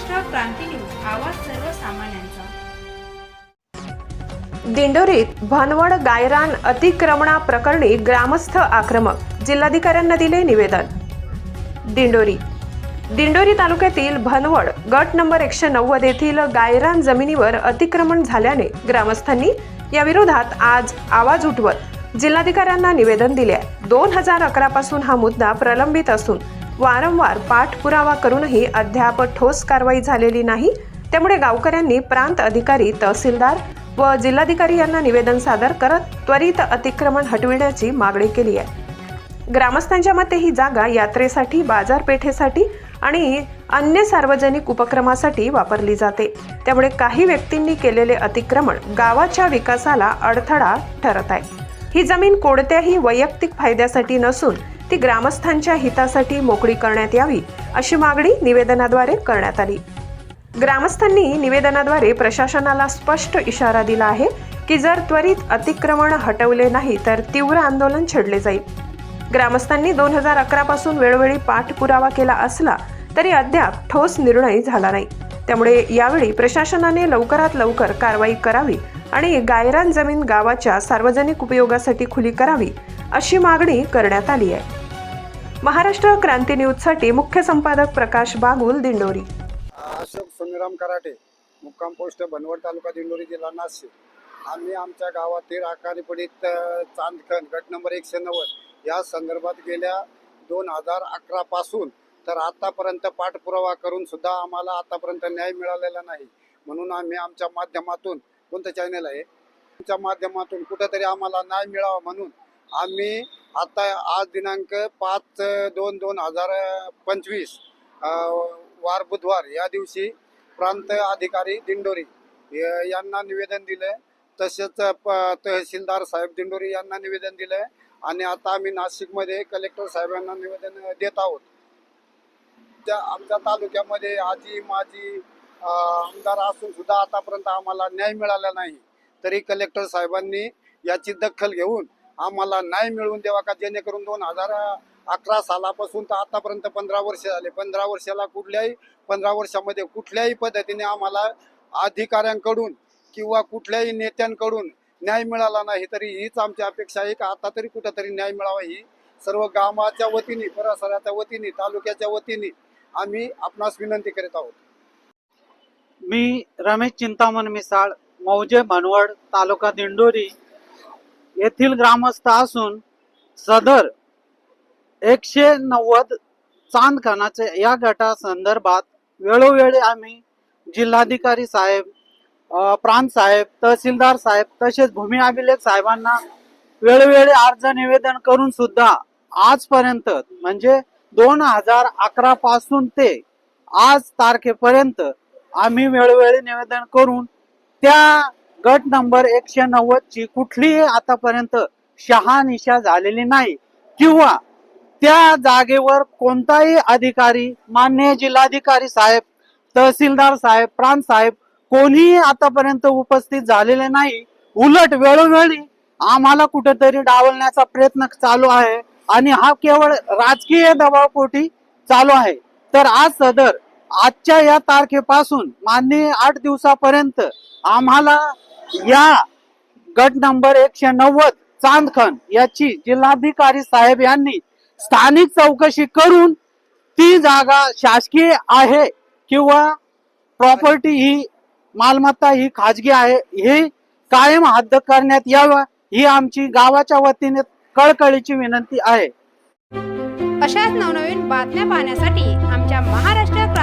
Maharashtra Kranti news आवाज सर्वसामान्यांचा. दिंडोरीत भानवड गायरान अतिक्रमणा प्रकरणी ग्रामस्थ आक्रमक जिल्हाधिकाऱ्यांना दिले निवेदन. दिंडोरी. दिंडोरी तालुक्यातील भनवड गट नंबर एकशे नव्वद येथील गायरान जमिनीवर अतिक्रमण झाल्याने ग्रामस्थांनी या विरोधात आज आवाज उठवत जिल्हाधिकाऱ्यांना निवेदन दिले आहे. दोन हजार अकरा पासून हा मुद्दा प्रलंबित असून वारंवार पाठपुरावा करूनही अद्याप ठोस कारवाई झालेली नाही. त्यामुळे गावकऱ्यांनी प्रांत अधिकारी तहसीलदार व जिल्हाधिकारी यांना निवेदन सादर करत त्वरित अतिक्रमण हटविण्याची मागणी केली आहे. ग्रामस्थांच्या मते ही जागा यात्रेसाठी बाजारपेठेसाठी आणि अन्य सार्वजनिक उपक्रमासाठी वापरली जाते. त्यामुळे काही व्यक्तींनी केलेले अतिक्रमण गावाच्या विकासाला अडथळा ठरत आहे. ही जमीन कोणत्याही वैयक्तिक फायद्यासाठी नसून ती ग्रामस्थांच्या हितासाठी मोकळी करण्यात यावी अशी मागणी निवेदनाद्वारे करण्यात आली. ग्रामस्थांनी निवेदनाद्वारे प्रशासनाला स्पष्ट इशारा दिला आहे की जर त्वरित अतिक्रमण हटवले नाही तर तीव्र आंदोलन छेडले जाईल. ग्रामस्थांनी दोन हजार अकरा पासून वेळोवेळी पाठपुरावा केला असला तरी अद्याप ठोस निर्णय झाला नाही. त्यामुळे यावेळी प्रशासनाने लवकरात लवकर कारवाई करावी आणि गायरान जमीन गावाच्या सार्वजनिक उपयोगासाठी खुली करावी अशी मागणी करण्यात आली आहे. महाराष्ट्र क्रांती न्यूजसाठी मुख्य संपादक प्रकाश बागुल दिंडोरी. अशोक सुनीराम कराटे मुक्काम पोस्ट बनवड तालुका दिंडोरी जिल्हा नाशिक. आम्ही आमच्या गावातील आकारी पडीत चांदखन गट नंबर एकशे नव्वद या संदर्भात गेल्या दोन हजार अकरा पासून तर आतापर्यंत पाठपुरावा करून सुद्धा आम्हाला आतापर्यंत न्याय मिळालेला नाही. म्हणून आम्ही आमच्या माध्यमातून कोणतं चॅनल आहे? तुमच्या माध्यमातून कुठंतरी आम्हाला न्याय मिळावा म्हणून आम्ही आता आज दिनांक पाच दोन दोन हजार पंचवीस वार बुधवार या दिवशी प्रांत अधिकारी दिंडोरी यांना निवेदन दिलं. तसेच प- तहसीलदार साहेब दिंडोरी यांना निवेदन दिलं. आणि आता आम्ही नाशिकमध्ये कलेक्टर साहेबांना निवेदन देत आहोत. त्या आमच्या तालुक्यामध्ये आजी माझी आमदार असून सुद्धा आतापर्यंत आम्हाला न्याय मिळाला नाही. तरी कलेक्टर साहेबांनी याची दखल घेऊन आम्हाला न्याय मिळवून द्यावा का? जेणेकरून दोन हजार अकरा सालापासून तर आतापर्यंत पंधरा वर्ष झाले. पंधरा वर्षाला कुठल्याही पंधरा वर्षामध्ये कुठल्याही पद्धतीने आम्हाला अधिकाऱ्यांकडून किंवा कुठल्याही नेत्यांकडून न्याय मिळाला नाही. तरी हीच आमची अपेक्षा आहे की आता तरी कुठंतरी न्याय मिळावा. ही सर्व गावाच्या वतीने परिसराच्या वतीने तालुक्याच्या वतीने आम्ही आपणास विनंती करीत आहोत. मी रमेश चिंतामण मिसाळ मौजे मनवड तालुका दिंडोरी येथील ग्रामस्थ असून सदर एकशे नव्वद चांदखानाचे या गटा संदर्भात वेळोवेळी आम्ही जिल्हाधिकारी साहेब प्रांत साहेब तहसीलदार साहेब तसेच भूमी अभिलेख साहेबांना वेळोवेळी अर्ज निवेदन करून सुद्धा आजपर्यंत म्हणजे दोन हजार अकरा पासून ते आज तारखेपर्यंत आम्ही वेळोवेळी निवेदन करून त्या गट नंबर एकशे नव्वद ची कुठलीही आतापर्यंत शहानिशा झालेली नाही. किंवा त्या जागेवर कोणताही अधिकारी मान्य जिल्हाधिकारी साहेब तहसीलदार साहेब प्रांत साहेब कोणीही आतापर्यंत उपस्थित झालेले नाही. उलट वेळोवेळी आम्हाला कुठेतरी डावलण्याचा प्रयत्न चालू आहे आणि हा केवळ राजकीय दबावपोटी चालू आहे. तर आज सदर आजच्या या तारखेपासून मान्य आठ दिवसापर्यंत आम्हाला या गट नंबर एकशे नव्वद चांदखन याची जिल्हाधिकारी साहेब यांनी स्थानिक चौकशी करून ती जागा शासकीय आहे किंवा प्रॉपर्टी ही मालमत्ता ही खाजगी आहे हे कायम हद्द करण्यात यावं ही आमची गावाच्या वतीने कळकळीची विनंती आहे. अशाच नवनवीन बातम्या पाहण्यासाठी आमच्या महाराष्ट्र